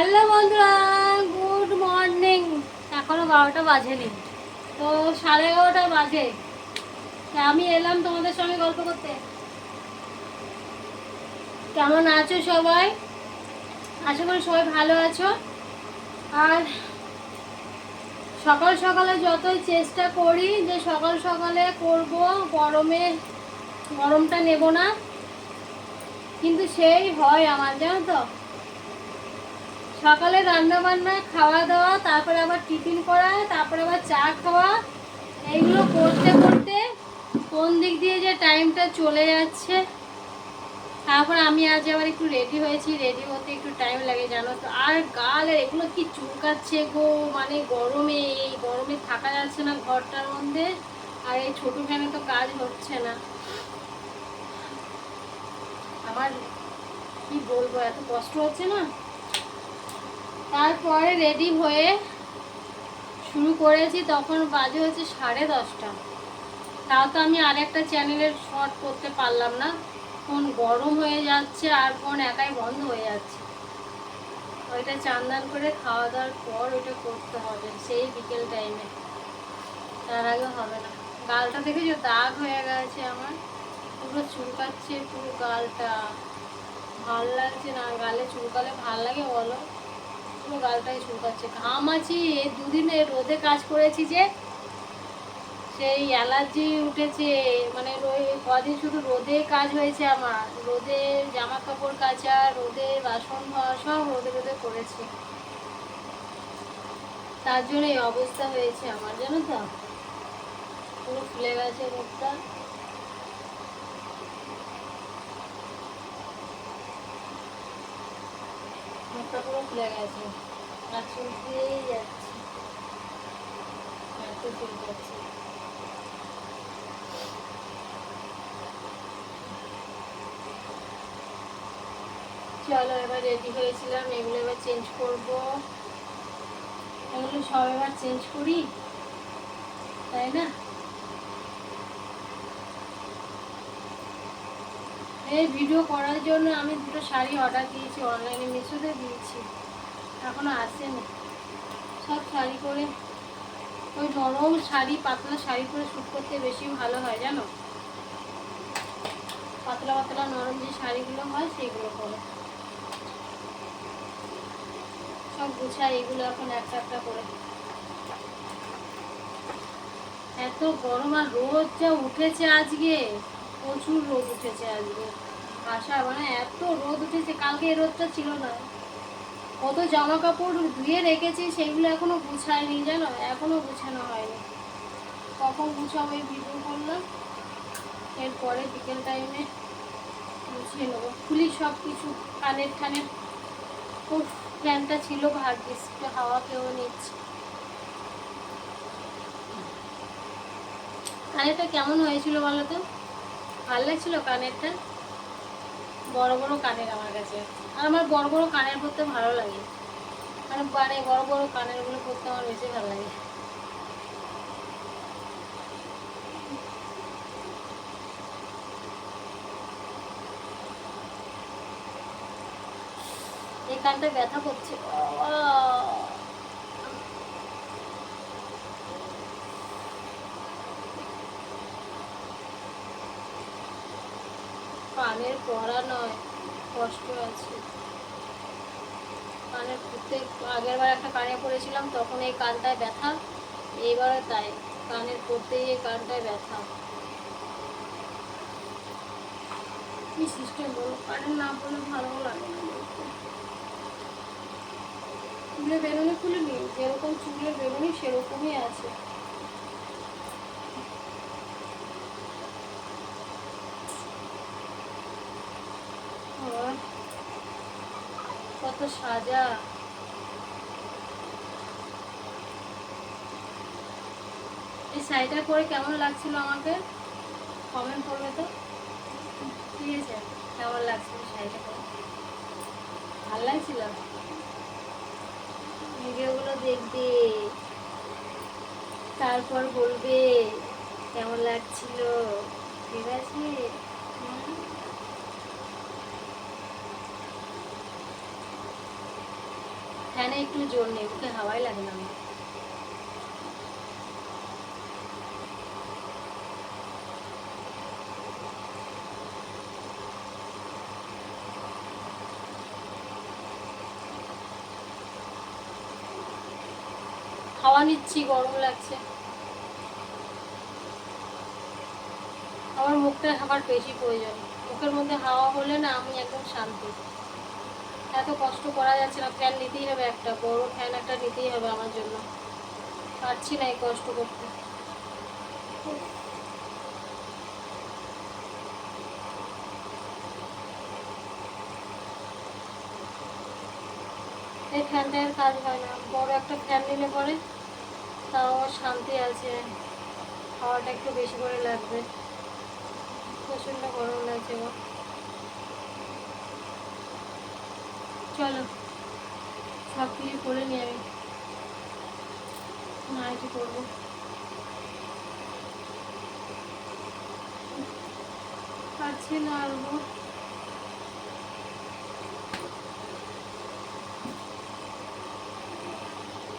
Hello বন্ধুরা, good morning. এখনও বারোটা বাজেনি। তো সাড়ে এগারোটা বাজে। আমি এলাম তোমাদের সঙ্গে গল্প করতে। কেমন আছো সবাই? আশা করি সবাই ভালো আছো। আর সকাল সকালে যতই চেষ্টা করি যে সকাল সকালে করব, গরমে গরমটা নেব না। কিন্তু সেই হয় আমার, জানো তো। সকালে রান্না বান্না, খাওয়া দাওয়া, তারপরে আবার টিফিন করা, তারপরে আবার চা খাওয়া। এইগুলো করতে করতে কোন দিক দিয়ে যে টাইমটা চলে যাচ্ছে, তারপর আমি আজ আবার একটু রেডি হয়েছি। রেডি হতে একটু টাইম লাগে, জানো তো। আর গালের এগুলো কি চুলকাচ্ছে গো মানে গরমে, এই গরমে থাকা যাচ্ছে না ঘরটার মধ্যে। আর এই ছোটো ফ্যানে তো কাজ হচ্ছে না। আমার কি বলব, এত কষ্ট হচ্ছে না? তারপরে রেডি হয়ে শুরু করেছি, তখন বাজে হচ্ছে সাড়ে দশটা। তাও তো আমি আরেকটা চ্যানেলের শর্ট করতে পারলাম না। ফোন গরম হয়ে যাচ্ছে আর ফোন একাই বন্ধ হয়ে যাচ্ছে। ওইটা চান্দান করে খাওয়া দাওয়ার পর ওইটা করতে হবে, সেই বিকেল টাইমে তার আগে হবে না। গালটা দেখেছ? দাগ হয়ে গেছে আমার। পুরো চুলকাচ্ছে পুরো গালটা। ভালো লাগছে না, গালে চুলকালে ভালো লাগে বলো? পুরো গালটাই চুলকাচ্ছে ঘামাছি এই দুদিনে রোদে কাজ করেছি যে, সেই অ্যালার্জি উঠেছে। মানে কদিন শুধু রোদে কাজ হয়েছে আমার। রোদে জামা কাপড় কাচা, রোদে বাসন ধোয়া, সব রোদে রোদে করেছি। তার জন্য এই অবস্থা হয়েছে আমার, জানো তো? পুরো ফুলে গেছে মুখটা ফুলে গেছে। আর যাচ্ছে। এত চুল যাচ্ছে। চলো, এবার রেডি হয়েছিলাম। এগুলো এবার চেঞ্জ করব। এগুলো সব এবার চেঞ্জ করি? তাই না? এই ভিডিও করার জন্য আমি দুটো শাড়ি অর্ডার দিয়েছি অনলাইনে মিশোতে দিয়েছি। এখনও আসেনি। সব শাড়ি করে ওই নরম শাড়ি, পাতলা শাড়ি করে শ্যুট করতে বেশি ভালো হয়, জানো? পাতলা পাতলা, নরম যে শাড়িগুলো হয়, সেগুলো করে সব গুছাই, এগুলো এখন একটা একটা করে। এত গরম আর রোদ যা উঠেছে আজকে। প্রচুর রোদ উঠেছে আজকে। আশা মানে এত রোদ উঠেছে, কালকে এই রোদটা ছিল না। কত জামা কাপড় ধুয়ে রেখেছি, সেগুলো এখনও গুছায়নি, জানো? এখনও গুছানো হয়নি। কখন গুছাবো এই ভিডিও করলাম। এরপরে বিকেল টাইমে গুছিয়ে নেব। খুলি সব কিছু কানের টানের খুব ফ্যানটা ছিল ভাগ্যিস হাওয়া কেউ নিচ্ছে। কানেরটা কেমন হয়েছিল বলো তো? ভালো লাগছিল কানেরটা? বড় বড় কানের আমার কাছে। আর আমার বড় বড় কানের পরতে ভালো লাগে। মানে মানে বড় বড় কানেরগুলো পরতে আমার বেশি ভালো লাগে। এই কানটা ব্যথা করছে। কানের পড়া নয়, কষ্ট আছে। কানের ঘুরতে আগের বার একটা কানে পড়েছিলাম, তখন এই কানটায় ব্যথা এইবারে তাই। কানের পড়তেই এই কানটায় ব্যথা। কি সিস্টেম বলো? কানের না পড়লে ভালো লাগে না বলতে। চুলে বেরোনি খুলিনি, যেরকম চুলের বেরোনি সেরকমই আছে। কত সাজা। এই শাড়িটা পরে কেমন লাগছিল আমাকে? কমেন্ট করবে তো? ঠিক আছে, কেমন লাগছিল শাড়িটা পরে? ভালো লাগছিল? ভিডিওগুলো দেখবে। তারপর বলবে কেমন লাগছিল। ঠিক আছে? ফ্যানে একটু জোর নেই, ওকে হাওয়াই লাগে না। হাওয়া নিচ্ছি, গরম লাগছে। আমার মুখটা আমার বেশি প্রয়োজন। মুখের মধ্যে হাওয়া হলে না আমি একদম শান্তি। এত কষ্ট করা যাচ্ছে না ফ্যান নিতেই হবে একটা, বড় ফ্যান একটা নিতেই হবে আমার জন্য। পারছি না এই কষ্ট করতে। এই ফ্যানটার কাজ হয় না। বড় একটা ফ্যান নিলে পরে তাও শান্তি আছে। হাওয়াটা একটু বেশি করে লাগবে। প্রচণ্ড গরম লাগছে আমার চলো, সব কিছু করে নিই আমি নাইটি করব পারছি না আরবো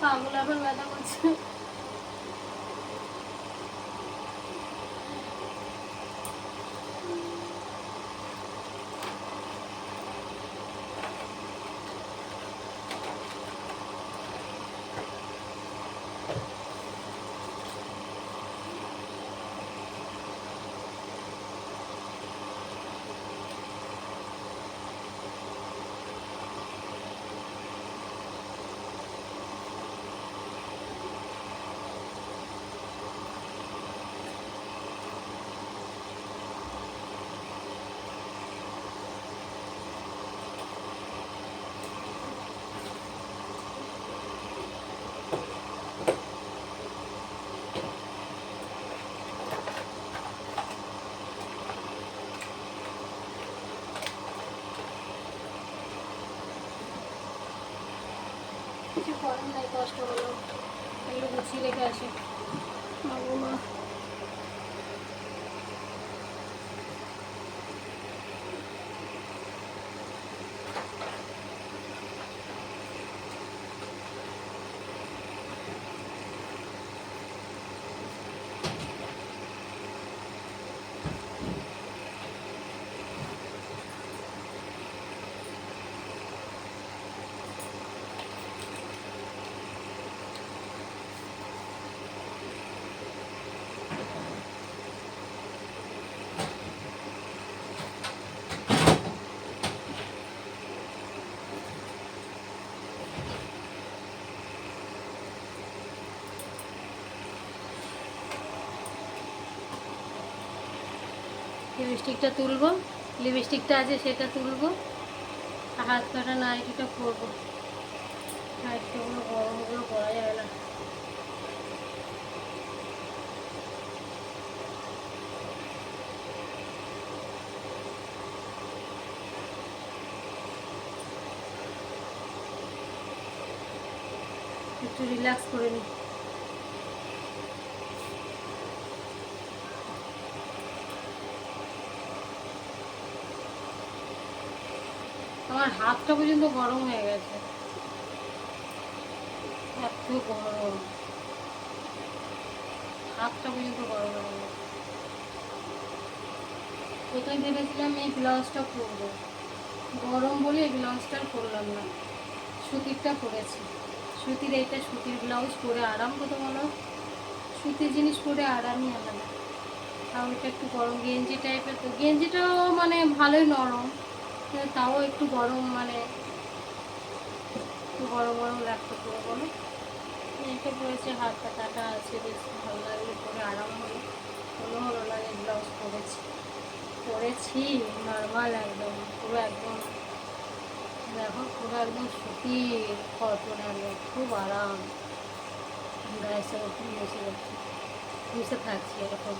পাগুলো আবার ব্যথা করছে। কিছু করার নাই কষ্ট হলো। এগুলো গুছিয়ে রেখে আসি। মা। লিপস্টিকটা তুলবো। লিপস্টিকটা আছে সেটা তুলবো। হাত কাটা নাইটিটা করব। নাইটিগুলো গরমগুলো করা যাবে না। একটু রিল্যাক্স করে নিই হাতটা পর্যন্ত গরম হয়ে গেছে। এত গরম। পর্যন্ত গরম হয়ে গেছে। প্রথমে ভেবেছিলাম এই ব্লাউজটা পরবো। গরম বলে এই ব্লাউজটা করলাম না। সুতিরটা পরেছি। সুতির এইটা সুতির ব্লাউজ পরে আরাম কত বলো? সুতির জিনিস পরে আরামই আলাদা। আর ওইটা একটু গরম গেঞ্জি টাইপের তো গেঞ্জিটাও মানে ভালোই নরম। তাও একটু গরম মানে একটু গরম গরম লাগতো পুরো, বলো। এইটা পরেছে হাতটা কাটা আছে, বেশ ভালো লাগলে, পরে আরাম হলো। কোনো হলো না যে ব্লাউজ পরেছি। পরেছি নর্মাল একদম, পুরো একদম। দেখো, পুরো একদম সুতির কটন একদম খুব আরাম। গায়ের খুব মিশে যাচ্ছে মিশে থাকছি এরকম।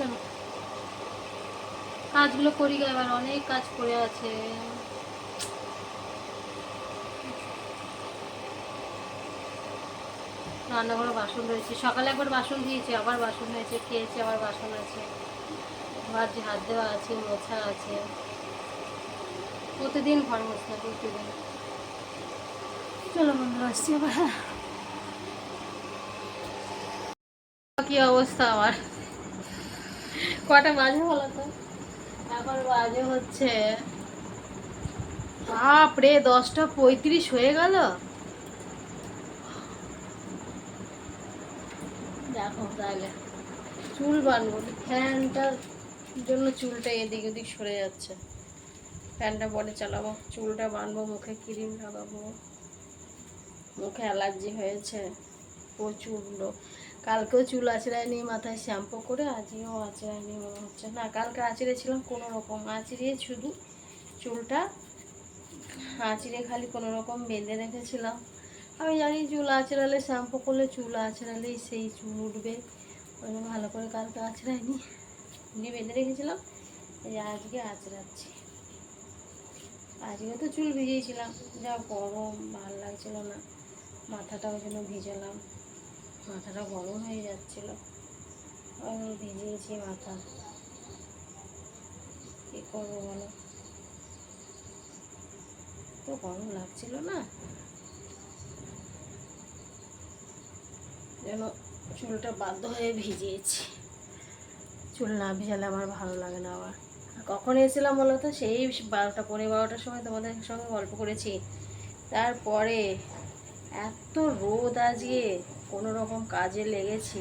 চলো কাজগুলো করি গে এবার অনেক কাজ পড়ে আছে। রান্নাঘরে বাসন রয়েছে। সকালে একবার বাসন দিয়েছি আবার বাসন হয়েছে খেয়েছি আবার বাসন আছে। ভাত হাত দেওয়া আছে মোছা আছে। প্রতিদিন ঘর হয়, প্রতিদিন। চলো বন্ধু আসছি আবার। কি অবস্থা আমার? কটা বাজে বলো তো? এখন বাজে হচ্ছে বাপরে দশটা পঁয়ত্রিশ হয়ে গেল। দেখো তাহলে। চুল বানবো ফ্যানটার জন্য চুলটা এদিক ওদিক সরে যাচ্ছে। ফ্যানটা পরে চালাবো চুলটা বানবো মুখে ক্রিম লাগাবো। মুখে অ্যালার্জি হয়েছে প্রচুর কালকেও চুল আঁচড়ায়নি মাথায় শ্যাম্পু করে আজকেও আঁচড়ায়নি মনে হচ্ছে। না, কালকে আঁচড়েছিলাম কোনো রকম, আঁচড়িয়ে শুধু চুলটা আঁচড়ে খালি কোনো রকম বেঁধে রেখেছিলাম। আমি জানি চুল আঁচড়ালে শ্যাম্পু করলে চুল আঁচড়ালেই সেই চুল উঠবে, ওই ভালো করে কালকে আঁচড়ায়নি এমনি বেঁধে রেখেছিলাম, এই আজকে আঁচড়াচ্ছি। আজকে তো চুল ভিজিয়েছিলাম, যা গরম, ভালো লাগছিল না মাথাটা ওই জন্য ভিজালাম। মাথাটা গরম হয়ে যাচ্ছিল। আমি ভিজিয়েছি মাথা। কী করব বলো? তো গরম লাগছিল না? যেন চুলটা বাধ্য হয়ে ভিজিয়েছি। চুল না ভিজালে আমার ভালো লাগে না আবার। কখন এসেছিলাম বলো তো? সেই বারোটা পনেরো বারোটার সময় তোমাদের সঙ্গে গল্প করেছি। তারপরে এত রোদ আজকে। কোনো রকম কাজে লেগেছি।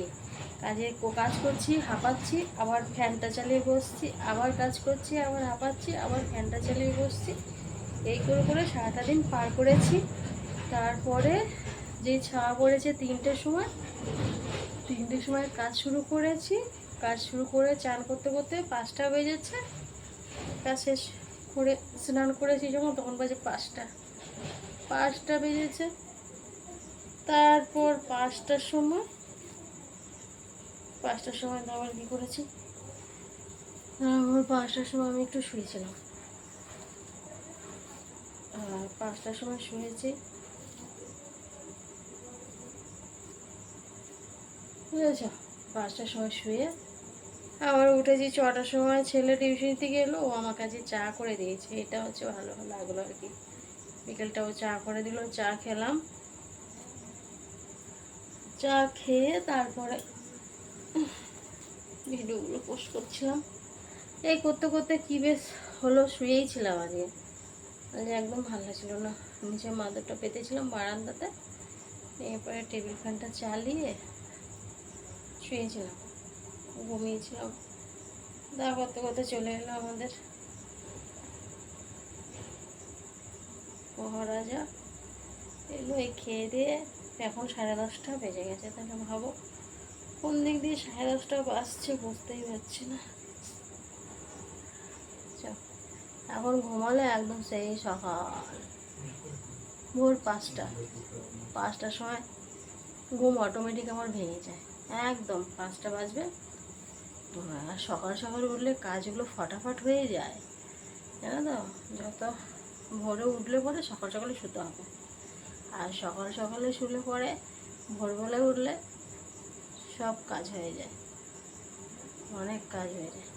কাজে কাজ করছি, হাঁপাচ্ছি, আবার ফ্যানটা চালিয়ে বসছি, আবার কাজ করছি, আবার হাঁপাচ্ছি, আবার ফ্যানটা চালিয়ে বসছি। এই করে করে সারাটা দিন পার করেছি। তারপরে যে ছাওয়া পড়েছে তিনটের সময় তিনটের সময় কাজ শুরু করেছি। কাজ শুরু করে চান করতে করতে পাঁচটা বেজেছে। কাজ শেষ করে স্নান করেছি যখন, তখন বাজে পাঁচটা। পাঁচটা বেজেছে। তারপর পাঁচটার সময় পাঁচটার সময় তো আবার কী করেছি? তারপর পাঁচটার সময় আমি একটু শুয়েছিলাম। আর পাঁচটার সময় শুয়েছি। বুঝেছ? পাঁচটার সময় শুয়ে আবার উঠেছি ছটার সময়, ছেলে টিউশন থেকে এলো ও আমার কাছে চা করে দিয়েছে। এটা হচ্ছে ভালো লাগল আর কি। বিকেলটা ও চা করে দিল, চা খেলাম। চা খেয়ে তারপরে ভিডিওগুলো পোস্ট করছিলাম। এই করতে করতে কী বেশ হলো, শুয়েই ছিলাম আজকে। আজকে একদম ভালো লাগছিল না। নিচে মাদুরটা পেতেছিলাম বারান্দাতে। এরপরে টেবিল ফ্যানটা চালিয়ে শুয়েছিলাম। ঘুমিয়েছিলাম। দা করতে করতে চলে এলো আমাদের মহারাজা। এলো, এই খেয়ে দিয়ে এখন সাড়ে দশটা বেজে গেছে, তাহলে ভাবো কোন দিক দিয়ে সাড়ে দশটা বাজছে বুঝতেই পারছি না। এখন ঘুমালে একদম সেই সকাল। ভোর পাঁচটা, পাঁচটার সময় ঘুম অটোমেটিক আমার ভেঙে যায়, একদম পাঁচটা বাজবে। আর সকাল সকাল উঠলে কাজগুলো ফটাফট হয়ে যায়, জানো তো? যত ভোরে উঠলে পরে সকাল সকালে শুতে হবে। আর সকাল সকালে শুলে পরে ভোরবেলায় উঠলে সব কাজ হয়ে যায়। অনেক কাজ হয়ে যায়।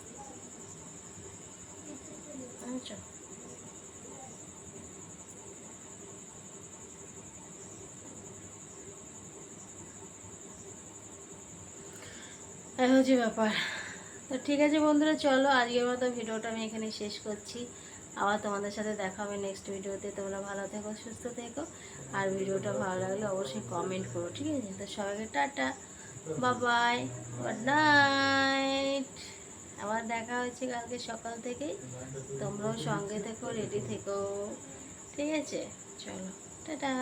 এই হচ্ছে ব্যাপার। তো ঠিক আছে বন্ধুরা, চলো আজকের মতো ভিডিওটা আমি এখানে শেষ করছি। আবার তোমাদের সাথে দেখা হবে নেক্সট ভিডিওতে তোমরা ভালো থেকো, সুস্থ থেকো। আর ভিডিওটা ভালো লাগলে অবশ্যই কমেন্ট করো, ঠিক আছে? তো সবাইকে টাটা। বা বাই গুড নাইট আবার দেখা হচ্ছে কালকে সকাল থেকেই। তোমরাও সঙ্গে থেকো রেডি থেকো। ঠিক আছে? চলো, টাটা।